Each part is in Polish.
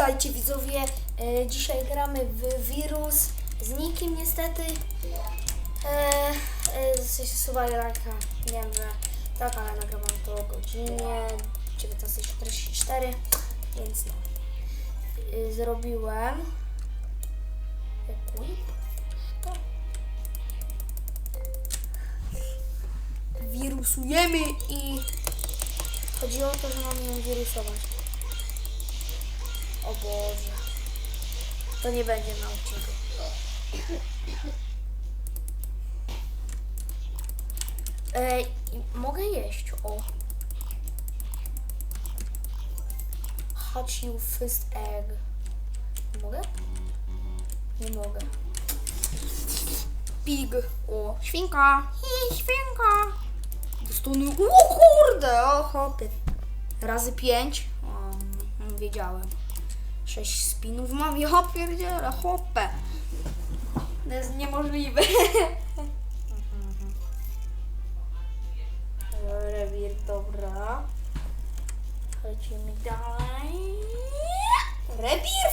Witajcie widzowie, e, dzisiaj gramy w wirus z nikim niestety. E, e, lajka, wiem, że tak, ale nagrywam to o godzinie 19.44, więc no. E, zrobiłem. To. Wirusujemy i chodzi o to, że mamy ją wirusować. O Boże. To nie będzie na odcinku. Ej, mogę jeść, o. Hatch you first egg. Mogę? Nie mogę. Pig. O, świnka. Hi, świnka. Dostanę... O kurde, o chopy. Razy pięć. O, wiedziałem. Sześć spinów mam, ja pierdzielę, hopę. To jest niemożliwe. Rewir, dobra. Lecimy dalej. Rebir!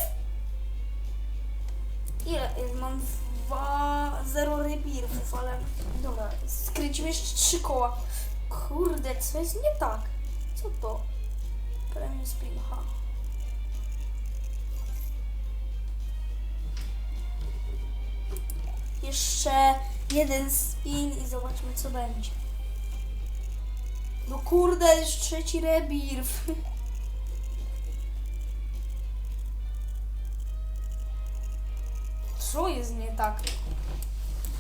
Ile? Mam dwa, zero rebirów, ale dobra, skręcimy jeszcze trzy koła. Kurde, co jest nie tak? Co to? Premium spin, ha. Jeszcze jeden spin i zobaczmy co będzie. No kurde, jest trzeci rebirth. Co jest nie tak?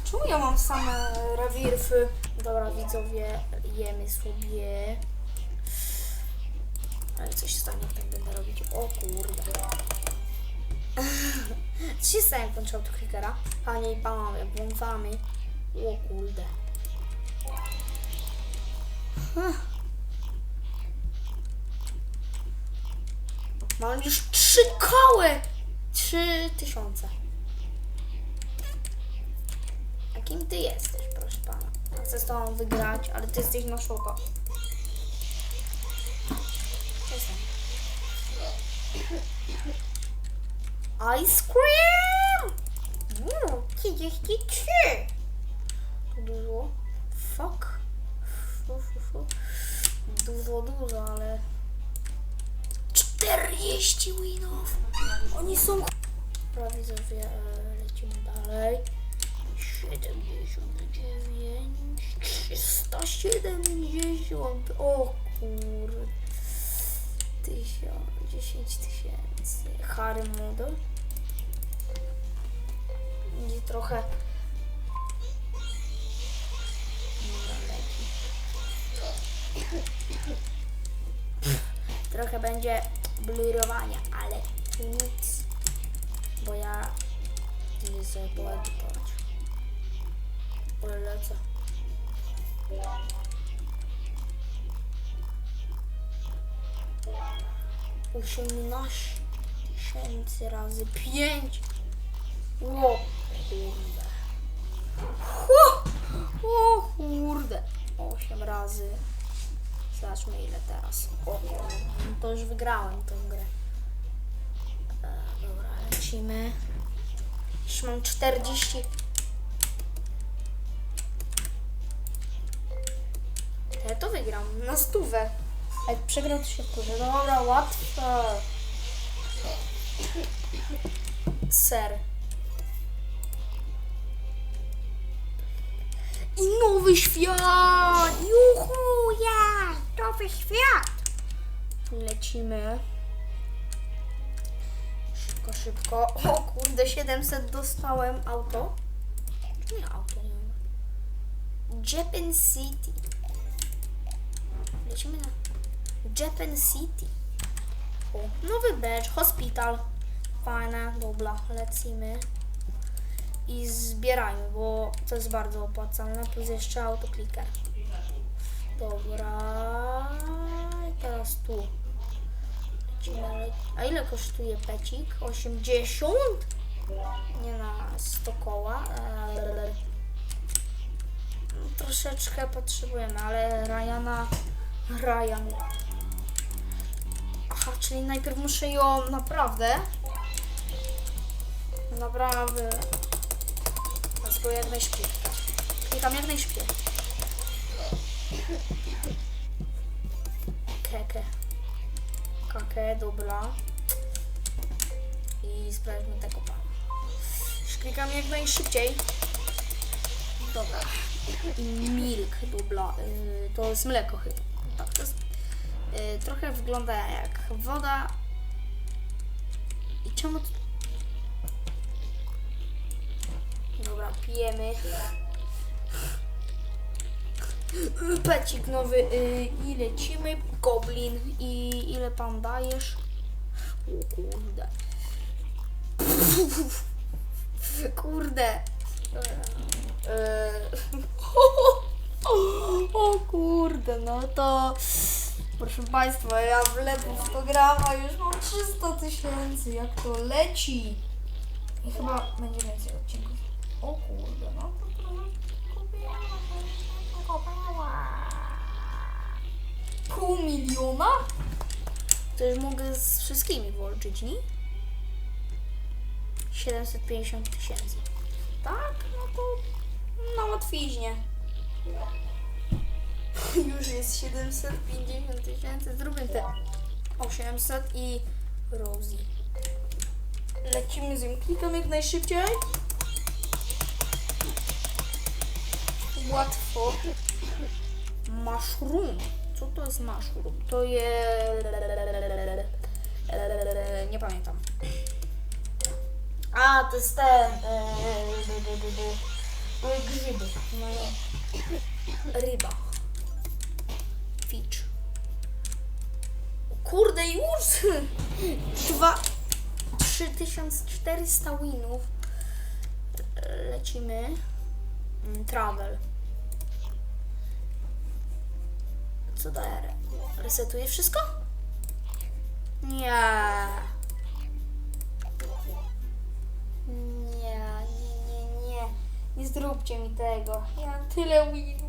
Czemu ja mam same rewirfy? Dobra, widzowie, jemy sobie. Ale coś stanie, jak tak będę robić. O kurde. Stanie, jak włączę autoklikera? Panie i panowie, włączamy. O kurde. Huh. Mam już trzy koły! Trzy tysiące. A kim ty jesteś, proszę pana? Chcę z tobą wygrać, ale ty jesteś na szoko. Jestem. Ice cream! Mmm, 33! To dużo. Fuck. Fu, fu, fu. Dużo, dużo, ale... 40 winów! Oni są... Dobra, widzowie, e, lecimy dalej. 79, 370, o kurde tysiąc, dziesięć tysięcy. Harry Moodle. Będzie trochę... Trochę będzie blurowania, ale nic, bo ja nie zabiorę. Polecę. 18 tysięcy razy 5. O kurde. O, o kurde. 8 razy. Zobaczmy ile teraz. O kurde. To już wygrałem tę grę. E, dobra, lecimy. Już mam 40. Ja to wygram na stówę. A jak przegram to się wkurzę. Dobra, łatwe. Ser. I nowy świat! Juhu, ja! Nowy świat! Lecimy. Szybko, szybko. O kurde, 700 dostałem auto. Nie auto? Nie. Japan City. Lecimy na Japan City. O, nowy badge, hospital. Fajne, dobra, lecimy. I zbierajmy, bo to jest bardzo opłacalne, plus jeszcze autokliker. Dobra. I teraz tu. A ile kosztuje pecik? 80? Nie na 100 koła. Eee, troszeczkę potrzebujemy, ale Ryana... Ryan... Aha, czyli najpierw muszę ją naprawdę. Naprawdę. Spróbuję jak najszybciej. Klikam jak najszybciej. Keke. Kake, dobra. I sprawdźmy tego pana. Klikam jak najszybciej. Dobra. Milk, dobra. Y, to jest mleko chyba. Tak, to jest trochę wygląda jak woda. I czemu. Dobra, pijemy. Pecik nowy y, i lecimy. Goblin i ile pan dajesz? O kurde. Kurde. E, O kurde, no to proszę Państwa, ja w to gram, a już mam 300 tysięcy, jak to leci. I chyba będzie więcej odcinków. O kurde, no to trochę kupiłam, kupiłam. Pół miliona? To już mogę z wszystkimi włączyć, nie? 750 tysięcy. Tak, no to na łatwiźnie. Już jest 750 tysięcy. Zróbmy te 800 i Rosie. Lecimy z nim. Jak najszybciej. Łatwo. Mushroom. Co to jest mushroom? To jest... Nie pamiętam. A, to jest ten... e, Grzyby. No. Ryba. Kurde, już! Dwa... 3400 winów. Lecimy. Mm, Travel. Co daje? Resetuje wszystko? Nie. Nie, nie, nie, nie. Nie zróbcie mi tego. Ja mam tyle winów.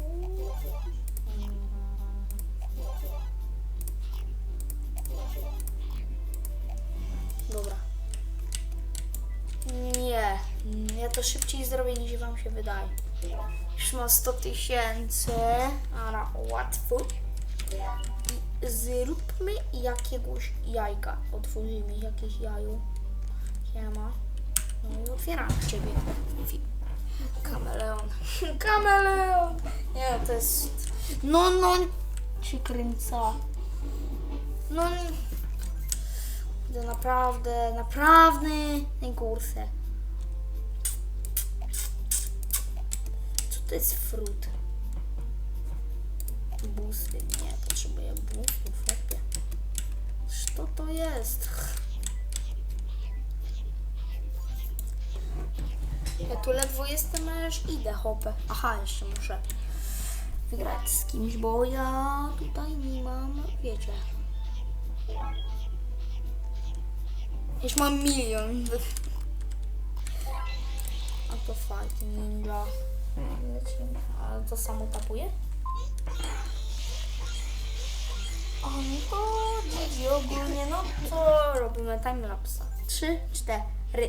To szybciej zrobię niż wam się wydaje. Już mam 100 tysięcy. Ale łatwo. I zróbmy jakiegoś jajka. Otworzymy jakieś jajo. Siema. No i otwieram ciebie. Kameleon. Kameleon! Nie, to jest... No, no, się kręca. No, to naprawdę, naprawdę najgorsze. To jest frut? Busty, nie, potrzebuję bustów, opie. Co to jest? Ja tu ledwo jestem, a już idę, hopę. Aha, jeszcze muszę wygrać z kimś, bo ja tutaj nie mam, wiecie. Już mam milion. A to fight ninja. Lecimy. A to samo tapuje? O, no to GG ogólnie, no to robimy timelapsa. Trzy, cztery.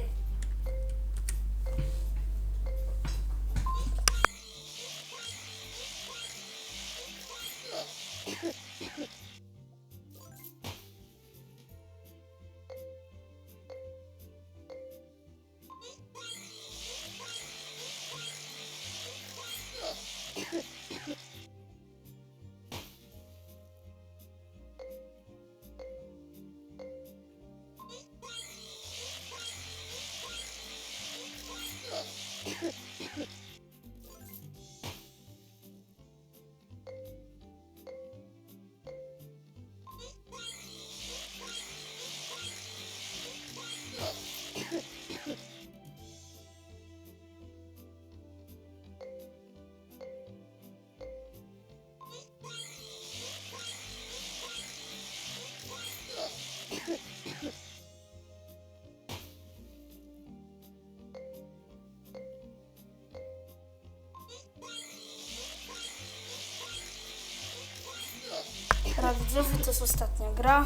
Jest ostatnia gra.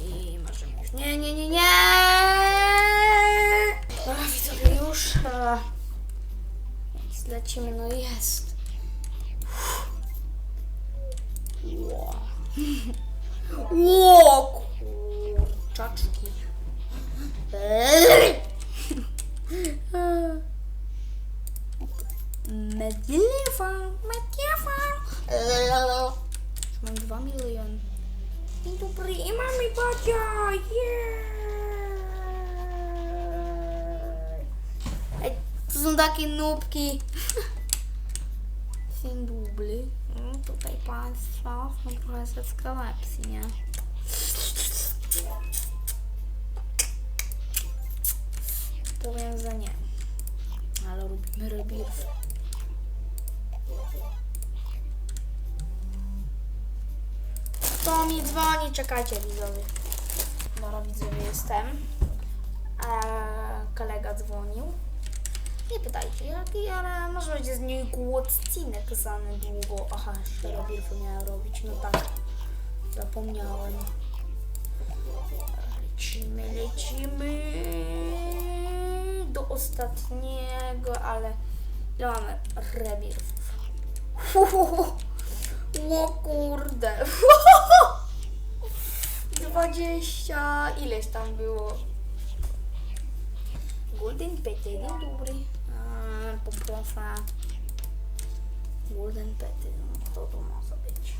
i możemy już. Nie, nie, nie, nie! Dobra, widzowie, już. E, więc lecimy, no jest. Ło. Ło, kurczaczki. Eee. Mam 2 miliony. Dzień dobry, i mamy bacia, yeah. Ej, to są takie nubki. Dzień dobry. No, tutaj państwa są trochę ze skrawepsji, nie? Powiem, że nie. Ale robimy rebirth. Kto mi dzwoni? Czekajcie widzowie. Dobra widzowie jestem. Eee, kolega dzwonił. Nie pytajcie jaki, ale może będzie z niego odcinek za niedługo. Aha, jeszcze rebirthu miałem robić. No tak. Zapomniałem. Lecimy, lecimy do ostatniego, ale ile mamy rebirthów? O kurde. 20 ileś tam było. Golden Pety, dzień dobry. Eee, Poproszę. Golden Pety, no kto to może być?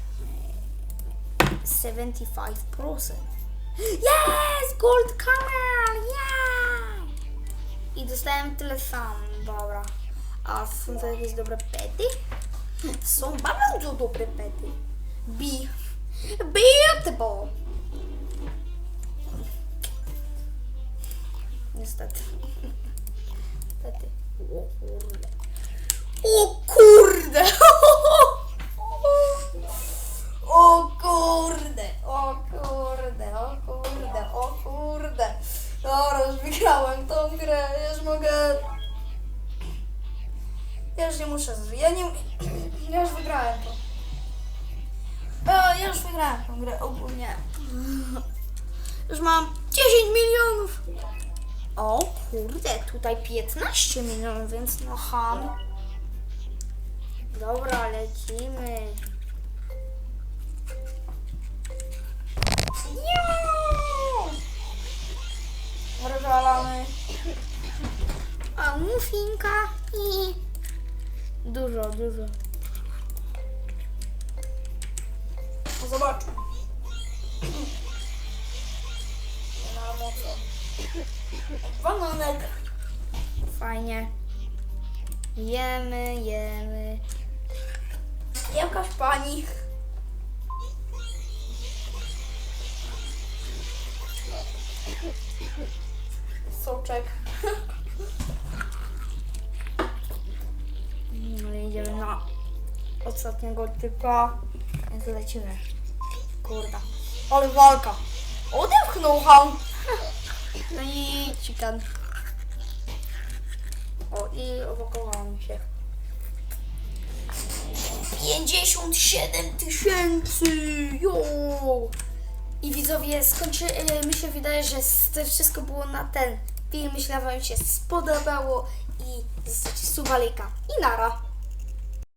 Eee, 75%. Yes! Gold Camel! Yeah! I dostałem tyle sam, dobra. A są to jakieś dobre pety? Są bardzo dobre pety. Be beautiful. Niestety. Niestety. O kurde. O kurde! Tutaj 15 milionów, więc no ham. Dobra, lecimy. Juuu! Rozwalamy. A mufinka i dużo, dużo. Zobaczmy. Ma mocy. Bananek. Fajnie. Jemy, jemy. Jakaś pani. Soczek. No idziemy na ostatniego typa. Więc lecimy. Kurda. Ale walka. Odepchnął ham. No i chicken. O i owokowałam się. 57 tysięcy! Jo! I widzowie, skończy, e, mi się wydaje, że to wszystko było na ten film. Myślę, że Wam się spodobało i zostawcie suba, lajka i nara.